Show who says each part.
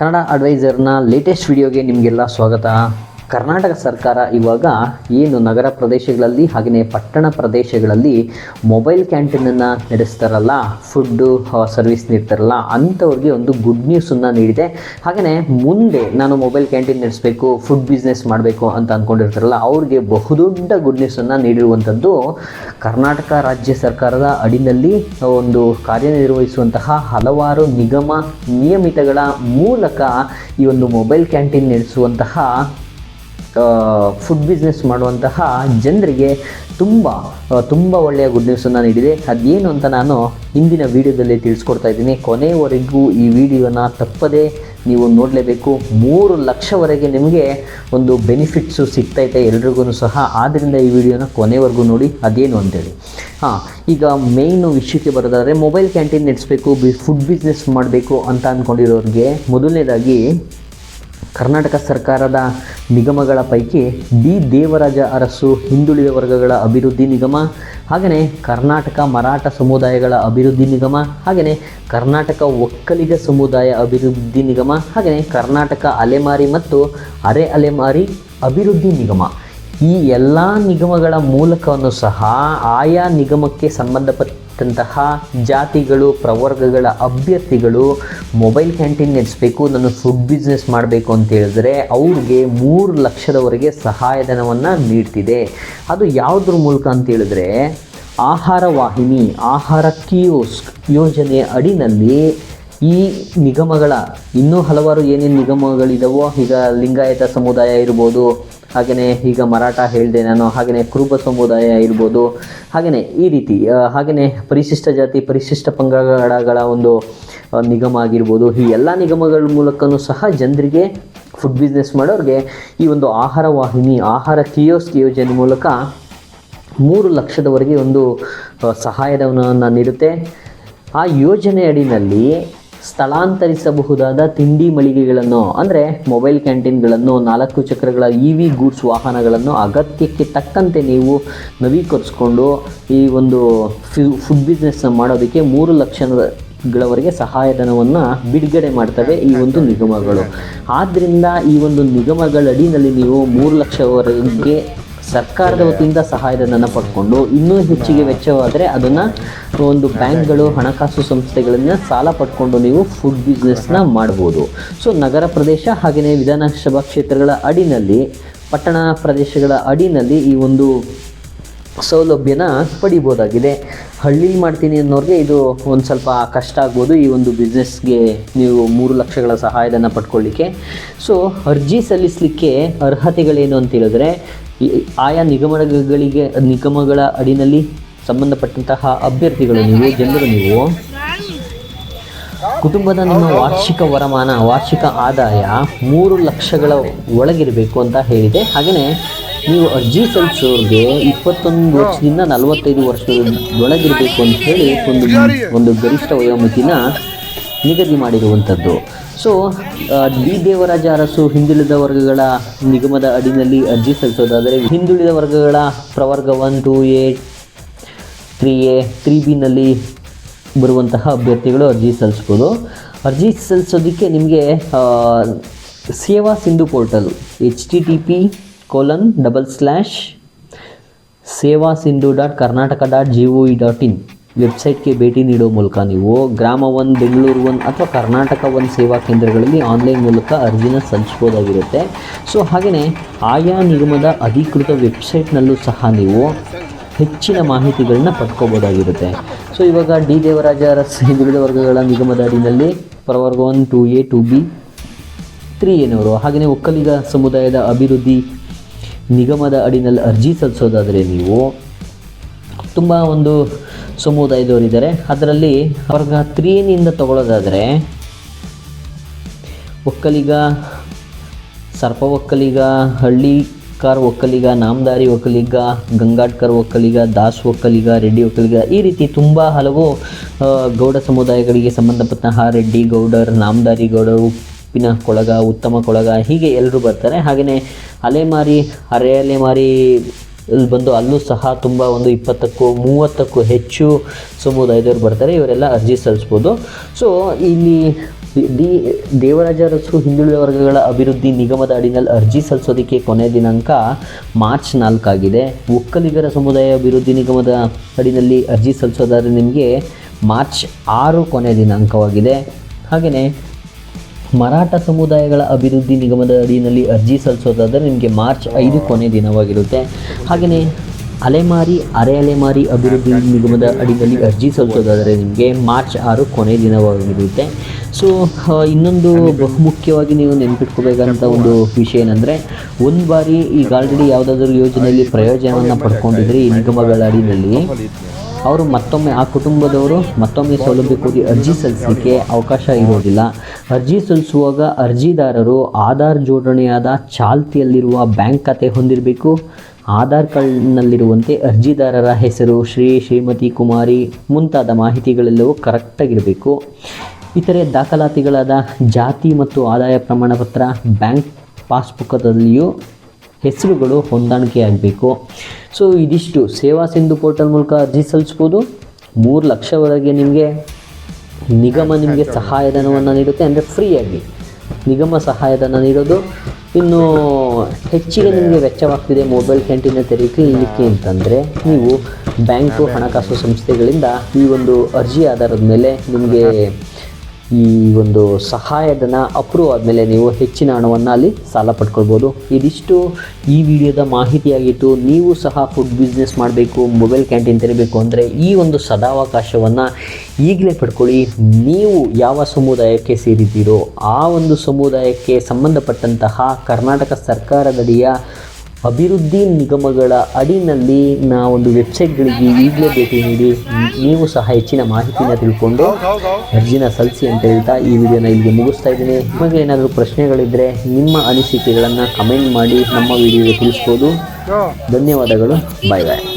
Speaker 1: Kannada ಅಡ್ವೈಸರ್ನ latest ವಿಡಿಯೋಗೆ ನಿಮಗೆಲ್ಲ ಸ್ವಾಗತ. ಕರ್ನಾಟಕ ಸರ್ಕಾರ ಇವಾಗ ಏನು ನಗರ ಪ್ರದೇಶಗಳಲ್ಲಿ ಹಾಗೆಯೇ ಪಟ್ಟಣ ಪ್ರದೇಶಗಳಲ್ಲಿ ಮೊಬೈಲ್ ಕ್ಯಾಂಟೀನನ್ನು ನಡೆಸ್ತಾರಲ್ಲ, ಫುಡ್ಡು ಸರ್ವಿಸ್ ನೀಡ್ತಾರಲ್ಲ, ಅಂಥವ್ರಿಗೆ ಒಂದು ಗುಡ್ ನ್ಯೂಸನ್ನು ನೀಡಿದೆ. ಹಾಗೆಯೇ ಮುಂದೆ ನಾನು ಮೊಬೈಲ್ ಕ್ಯಾಂಟೀನ್ ನಡೆಸಬೇಕು, ಫುಡ್ ಬಿಸ್ನೆಸ್ ಮಾಡಬೇಕು ಅಂತ ಅಂದ್ಕೊಂಡಿರ್ತಾರಲ್ಲ ಅವ್ರಿಗೆ ಬಹುದೊಡ್ಡ ಗುಡ್ ನ್ಯೂಸನ್ನು ನೀಡಿರುವಂಥದ್ದು ಕರ್ನಾಟಕ ರಾಜ್ಯ ಸರ್ಕಾರದ ಅಡಿನಲ್ಲಿ ಒಂದು ಕಾರ್ಯನಿರ್ವಹಿಸುವಂತಹ ಹಲವಾರು ನಿಗಮ ನಿಯಮಿತಗಳ ಮೂಲಕ ಈ ಒಂದು ಮೊಬೈಲ್ ಕ್ಯಾಂಟೀನ್ ನಡೆಸುವಂತಹ ಫುಡ್ ಬಿಸ್ನೆಸ್ ಮಾಡುವಂತಹ ಜನರಿಗೆ ತುಂಬ ತುಂಬ ಒಳ್ಳೆಯ ಗುಡ್ ನ್ಯೂಸನ್ನು ನೀಡಿದೆ. ಅದೇನು ಅಂತ ನಾನು ಹಿಂದಿನ ವಿಡಿಯೋದಲ್ಲಿ ತಿಳಿಸ್ಕೊಡ್ತಾ ಇದ್ದೀನಿ. ಕೊನೆಯವರೆಗೂ ಈ ವಿಡಿಯೋನ ತಪ್ಪದೇ ನೀವು ನೋಡಲೇಬೇಕು. ಮೂರು ಲಕ್ಷವರೆಗೆ ನಿಮಗೆ ಒಂದು ಬೆನಿಫಿಟ್ಸು ಸಿಗ್ತೈತೆ ಎಲ್ರಿಗೂ ಸಹ. ಆದ್ದರಿಂದ ಈ ವಿಡಿಯೋನ ಕೊನೆವರೆಗೂ ನೋಡಿ, ಅದೇನು ಅಂತೇಳಿ. ಹಾಂ, ಈಗ ಮೇಯ್ನು ವಿಷಯಕ್ಕೆ ಬರೋದಾದರೆ ಮೊಬೈಲ್ ಕ್ಯಾಂಟೀನ್ ನಡೆಸಬೇಕು ಬಿ ಫುಡ್ ಬಿಸ್ನೆಸ್ ಮಾಡಬೇಕು ಅಂತ ಅಂದ್ಕೊಂಡಿರೋರಿಗೆ ಮೊದಲನೇದಾಗಿ ಕರ್ನಾಟಕ ಸರ್ಕಾರದ ನಿಗಮಗಳ ಪೈಕಿ ಡಿ ದೇವರಾಜ ಅರಸು, ಹಿಂದುಳಿದ ವರ್ಗಗಳ ಅಭಿವೃದ್ಧಿ ನಿಗಮ ಹಾಗೆಯೇ ಕರ್ನಾಟಕ ಮರಾಠ ಸಮುದಾಯಗಳ ಅಭಿವೃದ್ಧಿ ನಿಗಮ ಹಾಗೆಯೇ ಕರ್ನಾಟಕ ಒಕ್ಕಲಿಗ ಸಮುದಾಯ ಅಭಿವೃದ್ಧಿ ನಿಗಮ ಹಾಗೆಯೇ ಕರ್ನಾಟಕ ಅಲೆಮಾರಿ ಮತ್ತು ಅರೆ ಅಲೆಮಾರಿ ಅಭಿವೃದ್ಧಿ ನಿಗಮ. ಈ ಎಲ್ಲ ನಿಗಮಗಳ ಮೂಲಕವನ್ನು ಸಹ ಆಯಾ ನಿಗಮಕ್ಕೆ ಸಂಬಂಧಪಟ್ಟಂತಹ ಜಾತಿಗಳು, ಪ್ರವರ್ಗಗಳ ಅಭ್ಯರ್ಥಿಗಳು ಮೊಬೈಲ್ ಕ್ಯಾಂಟೀನ್ ನಡೆಸಬೇಕು ನಾನು ಫುಡ್ ಬಿಸ್ನೆಸ್ ಮಾಡಬೇಕು ಅಂತ ಹೇಳಿದ್ರೆ ಅವ್ರಿಗೆ ಮೂರು ಲಕ್ಷದವರೆಗೆ ಸಹಾಯಧನವನ್ನು ನೀಡ್ತಿದೆ. ಅದು ಯಾವುದ್ರ ಮೂಲಕ ಅಂತ ಹೇಳಿದ್ರೆ ಆಹಾರ ವಾಹಿನಿ, ಆಹಾರ ಕಿಯೋಸ್ಕ್ ಯೋಜನೆ ಅಡಿನಲ್ಲಿ ಈ ನಿಗಮಗಳ ಇನ್ನೂ ಹಲವಾರು ಏನೇನು ನಿಗಮಗಳಿದಾವೋ, ಈಗ ಲಿಂಗಾಯತ ಸಮುದಾಯ ಇರ್ಬೋದು ಹಾಗೆಯೇ ಈಗ ಮರಾಠ ಹೇಳಿದೆ ನಾನು ಹಾಗೆಯೇ ಕುರುಬ ಸಮುದಾಯ ಇರ್ಬೋದು ಹಾಗೆಯೇ ಈ ರೀತಿ ಹಾಗೆಯೇ ಪರಿಶಿಷ್ಟ ಜಾತಿ, ಪರಿಶಿಷ್ಟ ಪಂಗಡಗಳ ಒಂದು ನಿಗಮ ಆಗಿರ್ಬೋದು, ಈ ಎಲ್ಲ ನಿಗಮಗಳ ಮೂಲಕನೂ ಸಹ ಜನರಿಗೆ ಫುಡ್ ಬಿಸ್ನೆಸ್ ಮಾಡೋರಿಗೆ ಈ ಒಂದು ಆಹಾರ ವಾಹಿನಿ, ಆಹಾರ ಕಿಯೋಸ್ಕ್ ಯೋಜನೆ ಮೂಲಕ ಮೂರು ಲಕ್ಷದವರೆಗೆ ಒಂದು ಸಹಾಯಧನವನ್ನು ನೀಡುತ್ತೆ. ಆ ಯೋಜನೆ ಅಡಿನಲ್ಲಿ ಸ್ಥಳಾಂತರಿಸಬಹುದಾದ ತಿಂಡಿ ಮಳಿಗೆಗಳನ್ನು, ಅಂದರೆ ಮೊಬೈಲ್ ಕ್ಯಾಂಟೀನ್ಗಳನ್ನು ನಾಲ್ಕು ಚಕ್ರಗಳ ಇ ವಿ ಗೂಡ್ಸ್ ವಾಹನಗಳನ್ನು ಅಗತ್ಯಕ್ಕೆ ತಕ್ಕಂತೆ ನೀವು ನವೀಕರಿಸ್ಕೊಂಡು ಈ ಒಂದು ಫುಡ್ ಬಿಸ್ನೆಸ್ ಮಾಡೋದಕ್ಕೆ ಮೂರು ಲಕ್ಷಗಳವರೆಗೆ ಸಹಾಯಧನವನ್ನು ಬಿಡುಗಡೆ ಮಾಡ್ತವೆ ಈ ಒಂದು ನಿಗಮಗಳು. ಆದ್ದರಿಂದ ಈ ಒಂದು ನಿಗಮಗಳ ಅಡಿನಲ್ಲಿ ನೀವು ಮೂರು ಲಕ್ಷವರೆಗೆ ಸರ್ಕಾರದ ವತಿಯಿಂದ ಸಹಾಯಧನನ ಪಡ್ಕೊಂಡು ಇನ್ನೂ ಹೆಚ್ಚಿಗೆ ವೆಚ್ಚವಾದರೆ ಅದನ್ನು ಒಂದು ಬ್ಯಾಂಕ್ಗಳು ಹಣಕಾಸು ಸಂಸ್ಥೆಗಳನ್ನು ಸಾಲ ಪಡ್ಕೊಂಡು ನೀವು ಫುಡ್ ಬಿಸ್ನೆಸ್ನ ಮಾಡ್ಬೋದು. ಸೊ ನಗರ ಪ್ರದೇಶ ಹಾಗೆಯೇ ವಿಧಾನಸಭಾ ಕ್ಷೇತ್ರಗಳ ಅಡಿನಲ್ಲಿ ಪಟ್ಟಣ ಪ್ರದೇಶಗಳ ಅಡಿನಲ್ಲಿ ಈ ಒಂದು ಸೌಲಭ್ಯನ ಪಡಿಬೋದಾಗಿದೆ. ಹಳ್ಳಿ ಮಾಡ್ತೀನಿ ಅನ್ನೋರಿಗೆ ಇದು ಒಂದು ಸ್ವಲ್ಪ ಕಷ್ಟ ಆಗ್ಬೋದು ಈ ಒಂದು ಬಿಸ್ನೆಸ್ಗೆ ನೀವು ಮೂರು ಲಕ್ಷಗಳ ಸಹಾಯಧನ ಪಡ್ಕೊಳ್ಳಿಕ್ಕೆ. ಸೊ ಅರ್ಜಿ ಸಲ್ಲಿಸಲಿಕ್ಕೆ ಅರ್ಹತೆಗಳೇನು ಅಂತ ಹೇಳಿದ್ರೆ ಆಯಾ ನಿಗಮಗಳಿಗೆ, ನಿಗಮಗಳ ಅಡಿನಲ್ಲಿ ಸಂಬಂಧಪಟ್ಟಂತಹ ಅಭ್ಯರ್ಥಿಗಳು ನೀವು, ಜನರು ನೀವು. ಕುಟುಂಬದ ನಿಮ್ಮ ವಾರ್ಷಿಕ ವರಮಾನ, ವಾರ್ಷಿಕ ಆದಾಯ ಮೂರು ಲಕ್ಷಗಳ ಒಳಗಿರಬೇಕು ಅಂತ ಹೇಳಿದೆ. ಹಾಗೆಯೇ ನೀವು ಅರ್ಜಿ ಸಲ್ಲಿಸೋರಿಗೆ ಇಪ್ಪತ್ತೊಂದು ವರ್ಷದಿಂದ ನಲವತ್ತೈದು ವರ್ಷದೊಳಗಿರಬೇಕು ಅಂತ ಹೇಳಿ ಒಂದು ಒಂದು ಗರಿಷ್ಠ ವಯೋಮಿತಿನ ನಿಗದಿ ಮಾಡಿರುವಂಥದ್ದು. ಸೊ ಡಿ ದೇವರಾಜ ಅರಸು ಹಿಂದುಳಿದ ವರ್ಗಗಳ ನಿಗಮದ ಅಡಿನಲ್ಲಿ ಅರ್ಜಿ ಸಲ್ಲಿಸೋದಾದರೆ ಹಿಂದುಳಿದ ವರ್ಗಗಳ ಪ್ರವರ್ಗ one two A three A three ಬಿನಲ್ಲಿ ಬರುವಂತಹ ಅಭ್ಯರ್ಥಿಗಳು ಅರ್ಜಿ ಸಲ್ಲಿಸ್ಬೋದು. ಅರ್ಜಿ ಸಲ್ಲಿಸೋದಕ್ಕೆ ನಿಮಗೆ Seva Sindhu portal H T T P colon double slash Seva Sindhu dot Karnataka dot G O E dot in. ವೆಬ್ಸೈಟ್ಗೆ ಭೇಟಿ ನೀಡೋ ಮೂಲಕ ನೀವು ಗ್ರಾಮ ಒನ್ ಬೆಂಗಳೂರು ಒನ್ ಅಥವಾ ಕರ್ನಾಟಕ ಒನ್ ಸೇವಾ ಕೇಂದ್ರಗಳಲ್ಲಿ ಆನ್ಲೈನ್ ಮೂಲಕ ಅರ್ಜಿನ ಸಲ್ಲಿಸ್ಬೋದಾಗಿರುತ್ತೆ ಸೊ ಹಾಗೆಯೇ ಆಯಾ ನಿಗಮದ ಅಧಿಕೃತ ವೆಬ್ಸೈಟ್ನಲ್ಲೂ ಸಹ ನೀವು ಹೆಚ್ಚಿನ ಮಾಹಿತಿಗಳನ್ನ ಪಡ್ಕೋಬೋದಾಗಿರುತ್ತೆ ಸೊ, ಇವಾಗ ಡಿ ದೇವರಾಜ ರಸ್ ಹಿಂದುಳಿದ ವರ್ಗಗಳ ನಿಗಮದ ಅಡಿನಲ್ಲಿ ಪ್ರವರ್ಗ one two A two B three ಏನವರು ಹಾಗೆಯೇ ಒಕ್ಕಲಿಗ ಸಮುದಾಯದ ಅಭಿವೃದ್ಧಿ ನಿಗಮದ ಅಡಿನಲ್ಲಿ ಅರ್ಜಿ ಸಲ್ಲಿಸೋದಾದರೆ ನೀವು ತುಂಬ ಒಂದು ಸಮುದಾಯದವರಿದ್ದಾರೆ. ಅದರಲ್ಲಿ ವರ್ಗ ತ್ರೀನಿಂದ ತಗೊಳ್ಳೋದಾದರೆ ಒಕ್ಕಲಿಗ, ಸರ್ಪ ಒಕ್ಕಲಿಗ, ಹಳ್ಳಿಕಾರ್ ಒಕ್ಕಲಿಗ ನಾಮದಾರಿ ಒಕ್ಕಲಿಗ ಗಂಗಾಟ್ಕರ್ ಒಕ್ಕಲಿಗ, ದಾಸ್ ಒಕ್ಕಲಿಗ, ರೆಡ್ಡಿ ಒಕ್ಕಲಿಗ ಈ ರೀತಿ ತುಂಬ ಹಲವು ಗೌಡ ಸಮುದಾಯಗಳಿಗೆ ಸಂಬಂಧಪಟ್ಟಂತಹ ರೆಡ್ಡಿ ಗೌಡರ್ ನಾಮದಾರಿ ಗೌಡರು, ಉಪ್ಪಿನ ಕೊಳಗ, ಉತ್ತಮ ಕೊಳಗ ಹೀಗೆ ಎಲ್ಲರೂ ಬರ್ತಾರೆ. ಹಾಗೆಯೇ ಅಲೆಮಾರಿ, ಅರೆ ಅಲೆಮಾರಿ ಬಂದು ಅಲ್ಲೂ ಸಹ ತುಂಬ ಒಂದು ಇಪ್ಪತ್ತಕ್ಕೂ ಮೂವತ್ತಕ್ಕೂ ಹೆಚ್ಚು ಸಮುದಾಯದವರು ಬರ್ತಾರೆ. ಇವರೆಲ್ಲ ಅರ್ಜಿ ಸಲ್ಲಿಸ್ಬೋದು. ಸೊ ಇಲ್ಲಿ ಡಿ ದೇವರಾಜ ಅರಸು ಹಿಂದುಳಿದ ವರ್ಗಗಳ ಅಭಿವೃದ್ಧಿ ನಿಗಮದ ಅಡಿನಲ್ಲಿ ಅರ್ಜಿ ಸಲ್ಲಿಸೋದಕ್ಕೆ ಕೊನೆ ದಿನಾಂಕ ಮಾರ್ಚ್ ನಾಲ್ಕಾಗಿದೆ. ಒಕ್ಕಲಿಗರ ಸಮುದಾಯ ಅಭಿವೃದ್ಧಿ ನಿಗಮದ ಅಡಿನಲ್ಲಿ ಅರ್ಜಿ ಸಲ್ಲಿಸೋದಾದ್ರೆ ನಿಮಗೆ ಮಾರ್ಚ್ ಆರು ಕೊನೆ ದಿನಾಂಕವಾಗಿದೆ. ಹಾಗೆಯೇ ಮರಾಠ ಸಮುದಾಯಗಳ ಅಭಿವೃದ್ಧಿ ನಿಗಮದ ಅಡಿಯಲ್ಲಿ ಅರ್ಜಿ ಸಲ್ಲಿಸೋದಾದರೆ ನಿಮಗೆ ಮಾರ್ಚ್ ಐದು ಕೊನೆ ದಿನವಾಗಿರುತ್ತೆ. ಹಾಗೆಯೇ ಅಲೆಮಾರಿ, ಅರೆ ಅಲೆಮಾರಿ ಅಭಿವೃದ್ಧಿ ನಿಗಮದ ಅಡಿಯಲ್ಲಿ ಅರ್ಜಿ ಸಲ್ಲಿಸೋದಾದರೆ ನಿಮಗೆ ಮಾರ್ಚ್ ಆರು ಕೊನೆ ದಿನವಾಗಿರುತ್ತೆ. ಸೊ ಇನ್ನೊಂದು ಬಹುಮುಖ್ಯವಾಗಿ ನೀವು ನೆನ್ಪಿಟ್ಕೋಬೇಕಂತ ಒಂದು ವಿಷಯ ಏನಂದರೆ, ಒಂದು ಬಾರಿ ಈಗ ಆಲ್ರೆಡಿ ಯಾವುದಾದ್ರೂ ಯೋಜನೆಯಲ್ಲಿ ಪ್ರಯೋಜನವನ್ನು ಪಡ್ಕೊಂಡಿದ್ರೆ ಈ ನಿಗಮಗಳ ಅಡಿಯಲ್ಲಿ? ಅವರು ಮತ್ತೊಮ್ಮೆ ಆ ಕುಟುಂಬದವರು ಮತ್ತೊಮ್ಮೆ ಸೌಲಭ್ಯಕ್ಕೋಗಿ ಅರ್ಜಿ ಸಲ್ಲಿಸಲಿಕ್ಕೆ ಅವಕಾಶ ಇರೋದಿಲ್ಲ ಅರ್ಜಿ ಸಲ್ಲಿಸುವಾಗ ಅರ್ಜಿದಾರರು ಆಧಾರ್ ಜೋಡಣೆಯಾದ ಚಾಲ್ತಿಯಲ್ಲಿರುವ ಬ್ಯಾಂಕ್ ಖಾತೆ ಹೊಂದಿರಬೇಕು. ಆಧಾರ್ ಕಾರ್ಡ್ನಲ್ಲಿರುವಂತೆ ಅರ್ಜಿದಾರರ ಹೆಸರು, ಶ್ರೀ ಶ್ರೀಮತಿ ಕುಮಾರಿ ಮುಂತಾದ ಮಾಹಿತಿಗಳೆಲ್ಲವೂ ಕರೆಕ್ಟಾಗಿರಬೇಕು. ಇತರೆ ದಾಖಲಾತಿಗಳಾದ ಜಾತಿ ಮತ್ತು ಆದಾಯ ಪ್ರಮಾಣಪತ್ರ, ಬ್ಯಾಂಕ್ ಪಾಸ್ಬುಕ್ಕದಲ್ಲಿಯೂ ಹೆಸರುಗಳು ಹೊಂದಾಣಿಕೆಯಾಗಬೇಕು. ಸೊ ಇದಿಷ್ಟು ಸೇವಾ ಸಿಂಧು ಪೋರ್ಟಲ್ ಮೂಲಕ ಅರ್ಜಿ ಸಲ್ಲಿಸ್ಬೋದು. ಮೂರು ಲಕ್ಷವರೆಗೆ ನಿಮಗೆ ನಿಗಮ ನಿಮಗೆ ಸಹಾಯಧನವನ್ನು ನೀಡುತ್ತೆ. ಅಂದರೆ ಫ್ರೀಯಾಗಿ ನಿಗಮ ಸಹಾಯಧನ ನೀಡೋದು. ಇನ್ನು ಹೆಚ್ಚಿಗೆ ನಿಮಗೆ ವೆಚ್ಚವಾಗ್ತಿದೆ ಮೊಬೈಲ್ ಕ್ಯಾಂಟೀನ್ ತೆರೀಲಿಕ್ಕೆ ಅಂತಂದರೆ ನೀವು ಬ್ಯಾಂಕು ಹಣಕಾಸು ಸಂಸ್ಥೆಗಳಿಂದ ಈ ಒಂದು ಅರ್ಜಿ ಆಧಾರದ ಮೇಲೆ ನಿಮಗೆ ಈ ಒಂದು ಸಹಾಯಧನ ಅಪ್ರೂವ್ ಆದಮೇಲೆ ನೀವು ಹೆಚ್ಚಿನ ಹಣವನ್ನು ಅಲ್ಲಿ ಸಾಲ ಪಡ್ಕೊಳ್ಬೋದು. ಇದಿಷ್ಟು ಈ ವಿಡಿಯೋದ ಮಾಹಿತಿಯಾಗಿತ್ತು. ನೀವು ಸಹ ಫುಡ್ ಬಿಸ್ನೆಸ್ ಮಾಡಬೇಕು ಮೊಬೈಲ್ ಕ್ಯಾಂಟೀನ್ ತೆರಬೇಕು ಅಂದರೆ ಈ ಒಂದು ಸದಾವಕಾಶವನ್ನು ಈಗಲೇ ಪಡ್ಕೊಳ್ಳಿ. ನೀವು ಯಾವ ಸಮುದಾಯಕ್ಕೆ ಸೇರಿದ್ದೀರೋ ಆ ಒಂದು ಸಮುದಾಯಕ್ಕೆ ಸಂಬಂಧಪಟ್ಟಂತಹ ಕರ್ನಾಟಕ ಸರ್ಕಾರದಡಿಯ ಅಭಿವೃದ್ಧಿ ನಿಗಮಗಳ ಅಡಿನಲ್ಲಿ ನಾ ಒಂದು ವೆಬ್ಸೈಟ್ಗಳಿಗೆ ಈಗಲೇ ಭೇಟಿ ನೀಡಿ ನೀವು ಸಹ ಹೆಚ್ಚಿನ ಮಾಹಿತಿನ ತಿಳ್ಕೊಂಡು ಅರ್ಜಿನ ಸಲ್ಲಿಸಿ ಅಂತ ಹೇಳ್ತಾ ಈ ವಿಡಿಯೋನ ಇಲ್ಲಿಗೆ ಮುಗಿಸ್ತಾ ಇದ್ದೀನಿ. ನಿಮಗೆ ಏನಾದರೂ ಪ್ರಶ್ನೆಗಳಿದ್ದರೆ ನಿಮ್ಮ ಅನಿಸಿಕೆಗಳನ್ನು ಕಮೆಂಟ್ ಮಾಡಿ ನಮ್ಮ ವಿಡಿಯೋಗೆ ತಿಳಿಸ್ಬೋದು. ಧನ್ಯವಾದಗಳು. ಬಾಯ್ ಬಾಯ್.